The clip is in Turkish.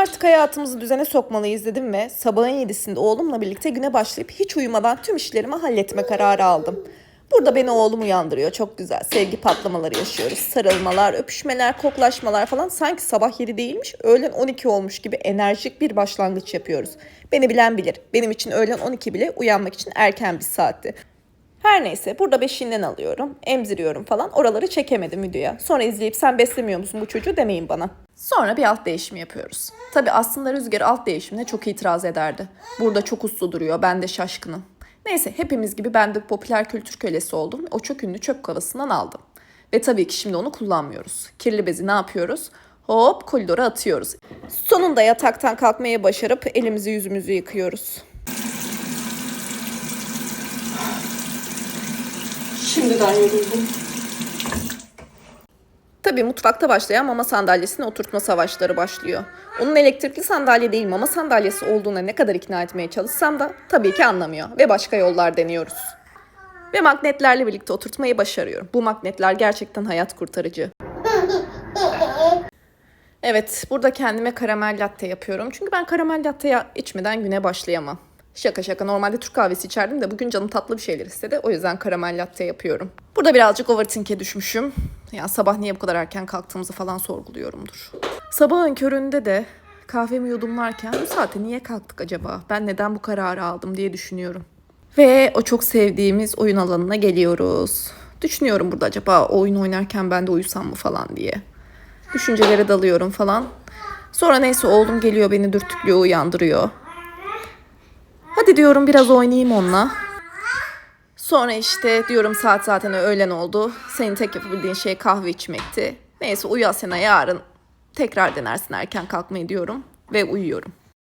Artık hayatımızı düzene sokmalıyız dedim ve sabahın yedisinde oğlumla birlikte güne başlayıp hiç uyumadan tüm işlerimi halletme kararı aldım. Burada beni oğlum uyandırıyor. Çok güzel. Sevgi patlamaları yaşıyoruz. Sarılmalar, öpüşmeler, koklaşmalar falan. Sanki sabah 7 değilmiş, öğlen 12 olmuş gibi enerjik bir başlangıç yapıyoruz. Beni bilen bilir. Benim için öğlen 12 bile uyanmak için erken bir saatti. Her neyse burada beşiğinden alıyorum, emziriyorum falan. Oraları çekemedim videoya. Sonra izleyip sen beslemiyor musun bu çocuğu demeyin bana. Sonra bir alt değişimi yapıyoruz. Tabi aslında Rüzgar alt değişimine çok itiraz ederdi. Burada çok uslu duruyor, ben de şaşkınım. Neyse hepimiz gibi ben de popüler kültür kölesi oldum o çok ünlü çöp kovasından aldım. Ve tabii ki şimdi onu kullanmıyoruz. Kirli bezi ne yapıyoruz? Hop koridora atıyoruz. Sonunda yataktan kalkmayı başarıp elimizi yüzümüzü yıkıyoruz. Şimdiden yoruldum. Tabii mutfakta başlayan mama sandalyesine oturtma savaşları başlıyor. Onun elektrikli sandalye değil mama sandalyesi olduğuna ne kadar ikna etmeye çalışsam da tabii ki anlamıyor ve başka yollar deniyoruz. Ve magnetlerle birlikte oturtmayı başarıyorum. Bu magnetler gerçekten hayat kurtarıcı. Evet, burada kendime karamel latte yapıyorum. Çünkü ben karamel latte içmeden güne başlayamam. Şaka şaka normalde Türk kahvesi içerdim de bugün canım tatlı bir şeyler istedi. O yüzden karamel latte yapıyorum. Burada birazcık overthink'e düşmüşüm. Ya sabah niye bu kadar erken kalktığımızı falan sorguluyorumdur. Sabahın köründe de kahvemi yudumlarken bu saate niye kalktık acaba? Ben neden bu kararı aldım diye düşünüyorum. Ve o çok sevdiğimiz oyun alanına geliyoruz. Düşünüyorum burada acaba oyun oynarken ben de uyusam mı falan diye. Düşüncelere dalıyorum falan. Sonra neyse oğlum geliyor beni dürtüklüyor uyandırıyor. Hadi diyorum biraz oynayayım onunla. Sonra işte diyorum saat zaten öğlen oldu. Senin tek yapabildiğin şey kahve içmekti. Neyse uyu Asena yarın tekrar denersin erken kalkmayı diyorum ve uyuyorum.